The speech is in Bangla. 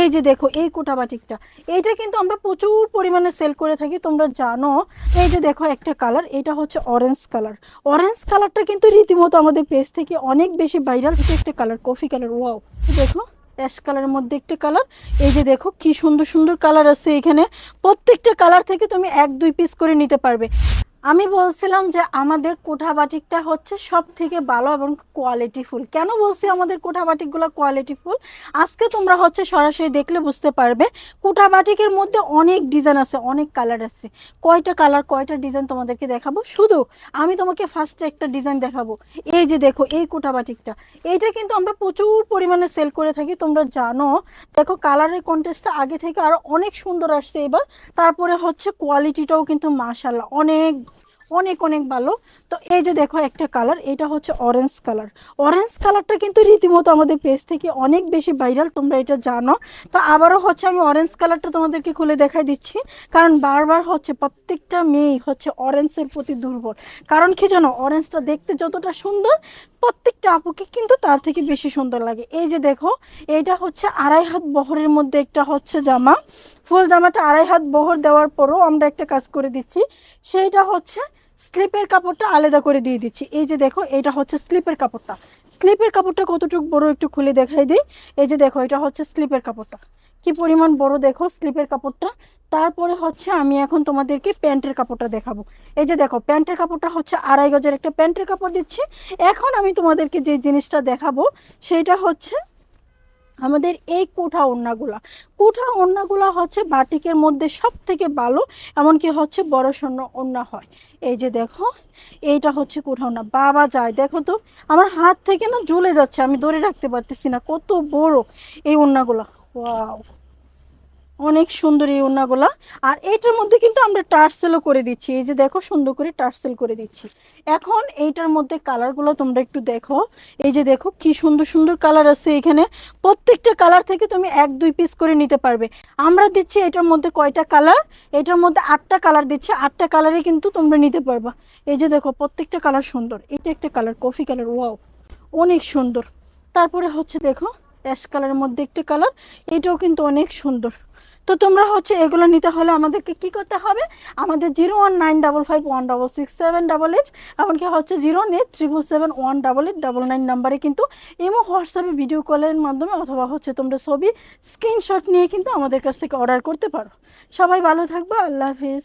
এই যে দেখো, এই কোটা বাটিকটা, এইটা কিন্তু আমরা প্রচুর পরিমাণে সেল করে থাকি, তোমরা জানো। এই যে দেখো একটা কালার এটা হচ্ছে অরেঞ্জ কালার অরেঞ্জ কালারটা কিন্তু রীতিমতো আমাদের পেজ থেকে অনেক বেশি ভাইরাল এটা একটা কালার কফি কালার ওয়াও দেখো অ্যাশ কালারের মধ্যে একটা কালার এই যে দেখো, কি সুন্দর সুন্দর কালার আছে এখানে। প্রত্যেকটা কালার থেকে তুমি এক দুই পিস করে নিতে পারবে। আমি বলছিলাম যে আমাদের কোঠা বাটিকটা হচ্ছে সব থেকে ভালো এবং কোয়ালিটি ফুল। কেন বলছি আমাদের কোঠা বাটিকগুলো কোয়ালিটি ফুল? আজকে তোমরা হচ্ছে সরাসরি দেখলে বুঝতে পারবে কোঠা বাটিকের মধ্যে অনেক ডিজাইন আছে, অনেক কালার আছে। কয়টা কালার কয়টা ডিজাইন তোমাদেরকে দেখাবো? শুধু আমি তোমাকে ফার্স্টে একটা ডিজাইন দেখাবো। এই যে দেখো, এই কোঠা বাটিকটা এইটা কিন্তু আমরা প্রচুর পরিমাণে সেল করে থাকি, তোমরা জানো। দেখো কালারের কন্টেস্টটা আগে থেকে আরও অনেক সুন্দর আসছে এবার। তারপরে হচ্ছে কোয়ালিটিটাও কিন্তু মাশাল্লাহ অনেক অনেক অনেক ভালো। তো এই যে দেখো একটা কালার এটা হচ্ছে অরেঞ্জ কালার অরেঞ্জ কালারটা কিন্তু রীতিমতো আমাদের পেজ থেকে অনেক বেশি ভাইরাল তোমরা এটা জানো। তো আবারও হচ্ছে আমি অরেঞ্জ কালারটা তোমাদেরকে খুলে দেখাই দিচ্ছি। কারণ বারবার হচ্ছে প্রত্যেকটা মেয়েই হচ্ছে অরেঞ্জের প্রতি দুর্বল। কারণ কি জানো অরেঞ্জটা দেখতে যতটা সুন্দর, প্রত্যেকটা আপুকে কিন্তু তার থেকে বেশি সুন্দর লাগে। এই যে দেখো, এইটা হচ্ছে আড়াই হাত বহরের মধ্যে একটা হচ্ছে জামা। ফুল জামাটা আড়াই হাত বহর দেওয়ার পরও আমরা একটা কাজ করে দিচ্ছি। সেইটা হচ্ছে স্লিপের কাপড়টা আলাদা করে দিয়ে দিচ্ছি। এই যে দেখো, এটা হচ্ছে স্লিপের কাপড়টা। স্লিপের কাপড়টা কতটুকু বড় একটু খুলে দেখাই দিই। এই যে দেখো, এটা হচ্ছে স্লিপের কাপড়টা। কি পরিমাণ বড় দেখো স্লিপের কাপড়টা। তারপরে হচ্ছে আমি এখন তোমাদেরকে প্যান্টের কাপড়টা দেখাবো। এই যে দেখো, প্যান্টের কাপড়টা হচ্ছে আড়াই গজের একটা প্যান্টের কাপড় দিচ্ছি। এখন আমি তোমাদেরকে যে জিনিসটা দেখাবো সেইটা হচ্ছে আমাদের এই কোঠা ওড়নাগুলা। কোঠা ওড়নাগুলা হচ্ছে বাটিকের মধ্যে সব থেকে ভালো, এমনকি হচ্ছে বড় স্বর্ণ ওড়না হয়। এই যে দেখো, এইটা হচ্ছে কোঠা ওড়না। বাবা যায়, দেখো তো, আমার হাত থেকে না জ্বলে যাচ্ছে, আমি ধরে রাখতে পারতেছি না, কত বড় এই ওড়নাগুলা। ওয়াও। অনেক সুন্দর এই ওড়নাগুলা। আর এইটার মধ্যে কিন্তু আমরা টার্সেলও করে দিচ্ছি। এই যে দেখো, সুন্দর করে টার্সেল করে দিচ্ছি। এখন এইটার মধ্যে কালারগুলো তোমরা একটু দেখো। এই যে দেখো, কি সুন্দর সুন্দর কালার আছে এখানে। প্রত্যেকটা কালার থেকে তুমি এক, দুই পিস করে নিতে পারবে। আমরা দিচ্ছি এটার মধ্যে কয়টা কালার? এটার মধ্যে আটটা কালার দিচ্ছি। আটটা কালারে কিন্তু তোমরা নিতে পারবা। এই যে দেখো, প্রত্যেকটা কালার সুন্দর। এটা একটা কালার, কফি কালার, ওয়াও! অনেক সুন্দর। তারপরে হচ্ছে দেখো, অ্যাশ কালারের মধ্যে একটা কালার। এটাও কিন্তু অনেক সুন্দর। তো তোমরা হচ্ছে এগুলো নিতে হলে আমাদেরকে কি করতে হবে? আমাদের zero one nine double five one double six seven double eight, এমনকি হচ্ছে zero eight triple seven one double eight double nine নাম্বারে কিন্তু এমো হোয়াটসঅ্যাপে ভিডিও কলের মাধ্যমে অথবা হচ্ছে তোমরা ছবি, স্ক্রিনশট নিয়ে কিন্তু আমাদের কাছ থেকে অর্ডার করতে পারো। সবাই ভালো থাকবে, আল্লাহ হাফিজ।